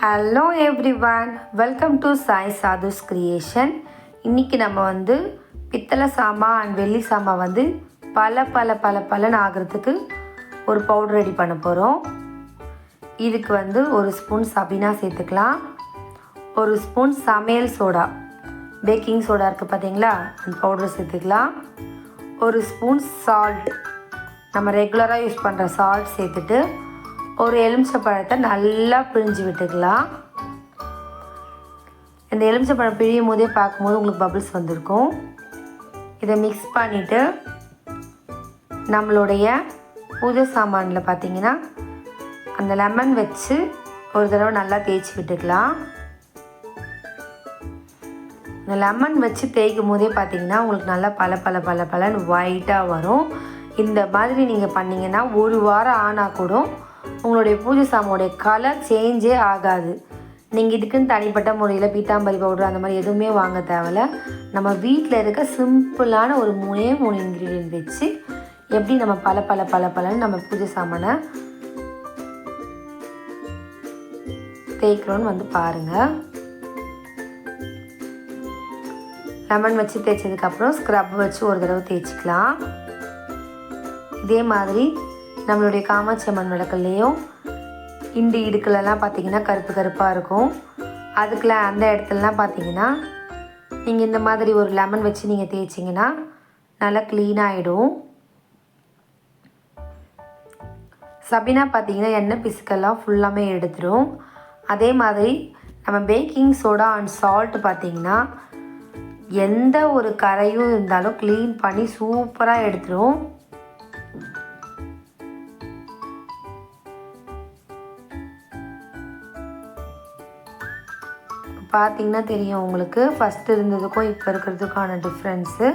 Hello everyone welcome to Sai Sadhus creation இன்றைக்கி நம்ம வந்து பித்தளை சாமா அண்ட் வெள்ளி சாமா வந்து பல பல பல பலன் ஆகிறதுக்கு ஒரு பவுடர் ரெடி பண்ண போகிறோம் இதுக்கு வந்து ஒரு ஸ்பூன் சபினா சேர்த்துக்கலாம். ஒரு ஸ்பூன் சமையல் சோடா. பேக்கிங் சோடா இருக்குது பார்த்தீங்களா அந்த பவுடர் சேர்த்துக்கலாம். ஒரு ஸ்பூன் சால்ட் நம்ம ரெகுலராக யூஸ் பண்ணுற சால்ட் சேர்த்துட்டு ஒரு எலுமிச்சை பழத்தை நல்லா பிழிஞ்சு விட்டுக்கலாம். இந்த எலுமிச்சை பழம் பிழியும் போதே பார்க்கும்போது உங்களுக்கு பபிள்ஸ் வந்திருக்கும். இதை மிக்ஸ் பண்ணிவிட்டு நம்மளுடைய பூஜை சாமானில் பார்த்தீங்கன்னா அந்த லெமன் வச்சு ஒரு தடவை நல்லா தேய்ச்சி விட்டுக்கலாம். இந்த லெமன் வச்சு தேய்க்கும் போதே பார்த்தீங்கன்னா உங்களுக்கு நல்லா பல பல பல பலன்னு ஒயிட்டாக வரும். இந்த மாதிரி நீங்கள் பண்ணிங்கன்னா ஒரு வாரம் ஆனால் கூட உங்களுடைய பூஜை சாமாவுடைய கலர் சேஞ்சே ஆகாது. நீங்கள் இதுக்குன்னு தனிப்பட்ட முறையில் பீத்தாம்பரி பவுடர் அந்த மாதிரி எதுவுமே வாங்க தேவையில்ல. நம்ம வீட்டில் இருக்க சிம்பிளான ஒரு மூணே மூணு இன்க்ரீடியன்ட் வச்சு எப்படி நம்ம பல பல பல பலன்னு நம்ம பூஜை சாமானை தேய்க்கிறோன்னு வந்து பாருங்கள் லெமன் வச்சு தேய்ச்சதுக்கப்புறம் ஸ்க்ரப் வச்சு ஒரு தடவை தேய்ச்சிக்கலாம். இதே மாதிரி நம்மளுடைய காமாட்சி அம்மன் விளக்குலேயும் இண்டு இடுக்கலெல்லாம் பார்த்தீங்கன்னா கருப்பு கருப்பாக இருக்கும். அதுக்குள்ள அந்த இடத்துலலாம் பார்த்தீங்கன்னா நீங்கள் இந்த மாதிரி ஒரு லெமன் வச்சு நீங்கள் தேய்ச்சிங்கன்னா நல்லா க்ளீனாகிடும் சபினா பார்த்தீங்கன்னா எண்ணெய் பிசுக்கெல்லாம் ஃபுல்லாமே எடுத்துடும் அதே மாதிரி நம்ம பேக்கிங் சோடா அண்ட் சால்ட் பார்த்தீங்கன்னா எந்த ஒரு கரையும் இருந்தாலும் க்ளீன் பண்ணி சூப்பராக எடுத்துடும் பார்த்தீங்கன்னா தெரியும் உங்களுக்கு. ஃபஸ்ட்டு இருந்ததுக்கும் இப்போ இருக்கிறதுக்கான டிஃப்ரென்ஸு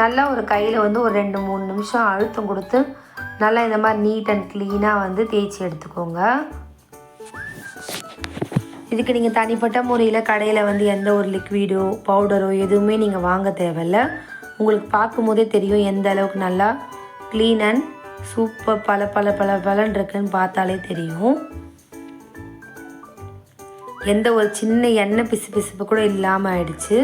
நல்லா ஒரு கையில் வந்து ஒரு ரெண்டு மூணு நிமிஷம் அழுத்தம் கொடுத்து நல்லா இந்த மாதிரி நீட் அண்ட் க்ளீனாக வந்து தேய்ச்சி எடுத்துக்கோங்க. இதுக்கு நீங்கள் தனிப்பட்ட முறையில் கடையில் வந்து எந்த ஒரு லிக்விடோ பவுடரோ எதுவுமே நீங்கள் வாங்க தேவையில்ல. உங்களுக்கு பார்க்கும்போதே தெரியும் எந்த அளவுக்கு நல்லா க்ளீன் அண்ட் சூப்பர் பல பல பல பலன் இருக்குன்னு பார்த்தாலே தெரியும். எந்த ஒரு சின்ன எண்ணெய் பிசு பிசுப்பு கூட இல்லாமல் ஆயிடுச்சு.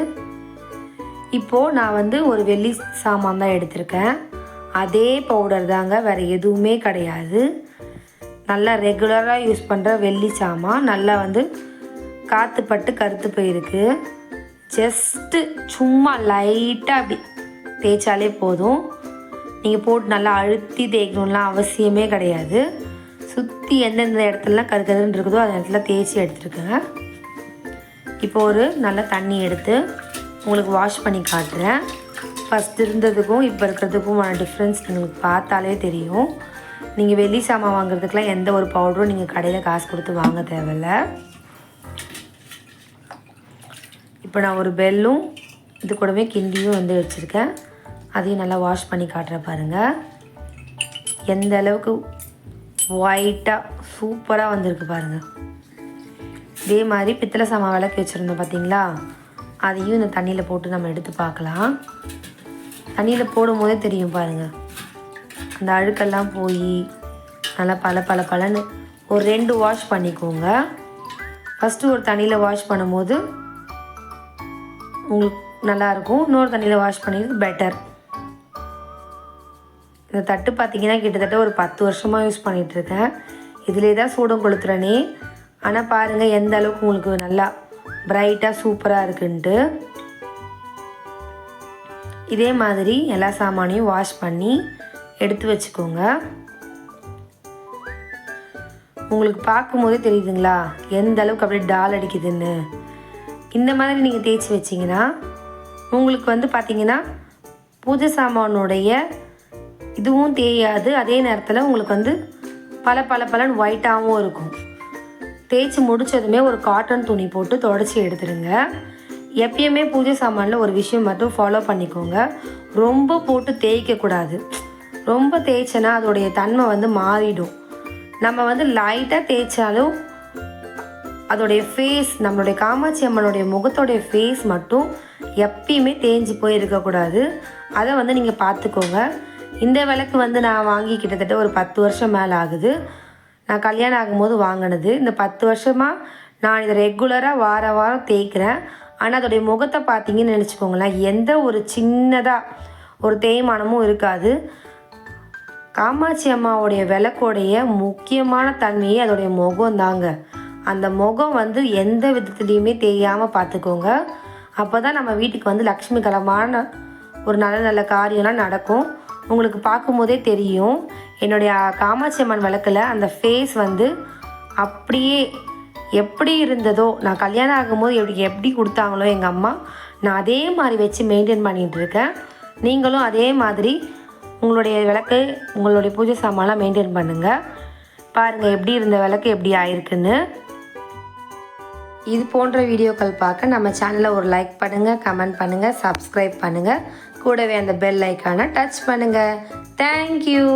இப்போது நான் வந்து ஒரு வெள்ளி சாமான் தான் எடுத்திருக்கேன். அதே பவுடர் தாங்க வேறு எதுவுமே கிடையாது. நல்லா ரெகுலராக யூஸ் பண்ணுற வெள்ளி சாமான். நல்லா வந்து காற்றுப்பட்டு கருத்து போயிருக்கு. ஜஸ்ட்டு சும்மா லைட்டாக அப்படி தேய்ச்சாலே போதும். நீங்கள் போட்டு நல்லா அழுத்தி தேய்க்கணும்லாம் அவசியமே கிடையாது. சுற்றி எந்தெந்த இடத்துலலாம் கருக்கருன்னு இருக்குதோ அந்த இடத்துல தேய்ச்சி எடுத்துருக்கேங்க இப்போ ஒரு நல்ல தண்ணி எடுத்து உங்களுக்கு வாஷ் பண்ணி காட்டுறேன். ஃபஸ்ட் இருந்ததுக்கும் இப்போ இருக்கிறதுக்குமான டிஃப்ரென்ஸ் உங்களுக்கு பார்த்தாலே தெரியும். நீங்கள் வெள்ளி சாமான் வாங்குறதுக்கெலாம் எந்த ஒரு பவுடரும் நீங்கள் கடையில் காசு கொடுத்து வாங்க தேவையில்ல. இப்போ நான் ஒரு பெல்லும் இது கூடவே கிண்டியும் வந்து வச்சுருக்கேன். அதையும் நல்லா வாஷ் பண்ணி காட்டுறேன் பாருங்கள் எந்த அளவுக்கு ஒயிட்டாக சூப்பராக வந்திருக்கு பாருங்கள் இதே மாதிரி பித்தளை சாமா விளக்கி வச்சுருந்தோம் பார்த்தீங்களா அதையும் இந்த தண்ணியில் போட்டு நம்ம எடுத்து பார்க்கலாம். தண்ணியில் போடும் போதே தெரியும் பாருங்கள் அந்த அழுக்கெல்லாம் போய் நல்லா பல பல பலன்னு ஒரு ரெண்டு வாஷ் பண்ணிக்கோங்க. ஃபஸ்ட்டு ஒரு தண்ணியில் வாஷ் பண்ணும்போது உங்களுக்கு நல்லாயிருக்கும் இன்னொரு தண்ணியில் வாஷ் பண்ணிடுறது பெட்டர் இந்த தட்டு பார்த்தீங்கன்னா கிட்டத்தட்ட ஒரு பத்து வருஷமாக யூஸ் பண்ணிகிட்ருக்கேன் இதிலே தான் சூடம் கொளுத்துறனே ஆனால் பாருங்கள் எந்த அளவுக்கு உங்களுக்கு நல்லா பிரைட்டாக சூப்பராக இருக்குன்ட்டு. இதே மாதிரி எல்லா சாமானையும் வாஷ் பண்ணி எடுத்து வச்சுக்கோங்க. உங்களுக்கு பார்க்கும்போதே தெரியுதுங்களா எந்த அளவுக்கு அப்படியே டால் அடிக்குதுன்னு. இந்த மாதிரி நீங்கள் தேய்ச்சி வச்சிங்கன்னா உங்களுக்கு வந்து பார்த்திங்கன்னா பூஜை சாமானுடைய இதுவும் தேயாது. அதே நேரத்தில் உங்களுக்கு வந்து பல பல பலன் ஒயிட்டாகவும் இருக்கும். தேய்ச்சி முடித்ததுமே ஒரு காட்டன் துணி போட்டு தொடச்சி எடுத்துடுங்க. எப்பயுமே பூஜை சாமானில் ஒரு விஷயம் மட்டும் ஃபாலோ பண்ணிக்கோங்க. ரொம்ப போட்டு தேய்க்கக்கூடாது ரொம்ப தேய்ச்சனா அதோடைய தன்மை வந்து மாறிடும். நம்ம வந்து லைட்டாக தேய்ச்சாலும் அதோடைய ஃபேஸ் நம்மளுடைய காமாட்சி அம்மனுடைய முகத்தோடைய ஃபேஸ் மட்டும் எப்பயுமே தேஞ்சு போய் இருக்கக்கூடாது அதை வந்து நீங்கள் பார்த்துக்கோங்க. இந்த விளக்கு வந்து நான் வாங்கி கிட்டத்தட்ட ஒரு பத்து வருஷம் மேலே ஆகுது. நான் கல்யாணம் ஆகும்போது வாங்கினது. இந்த பத்து வருஷமாக நான் இதை ரெகுலராக வார வாரம் தேய்க்கிறேன். ஆனால் அதோடைய முகத்தை பார்த்தீங்கன்னு நினச்சிக்கோங்களேன். எந்த ஒரு சின்னதாக ஒரு தேய்மானமும் இருக்காது. காமாட்சி அம்மாவுடைய விளக்கோடைய முக்கியமான தன்மையே அதோடைய முகம் தாங்க. அந்த முகம் வந்து எந்த விதத்துலேயுமே தேயாமல் பார்த்துக்கோங்க. அப்போ தான் நம்ம வீட்டுக்கு வந்து லக்ஷ்மிகரமான ஒரு நல்ல நல்ல காரியம்லாம் நடக்கும். உங்களுக்கு பார்க்கும்போதே தெரியும். என்னுடைய காமாட்சி அம்மன் விளக்கில் அந்த ஃபேஸ் வந்து அப்படியே எப்படி இருந்ததோ நான் கல்யாணம் ஆகும்போது எப்படி எப்படி கொடுத்தாங்களோ எங்கள் அம்மா நான் அதே மாதிரி வச்சு மெயின்டைன் பண்ணிகிட்டு இருக்கேன். நீங்களும் அதே மாதிரி உங்களுடைய விளக்கு உங்களுடைய பூஜை சாமான்லாம் மெயின்டைன் பண்ணுங்கள் பாருங்கள் எப்படி இருந்த விளக்கு எப்படி ஆயிருக்குன்னு. இது போன்ற வீடியோக்கள் பார்க்க நம்ம சேனலை ஒரு லைக் பண்ணுங்கள் கமெண்ட் பண்ணுங்கள் சப்ஸ்கிரைப் பண்ணுங்கள் கூடவே அந்த பெல் ஐக்கானை டச் பண்ணுங்கள் தேங்க்யூ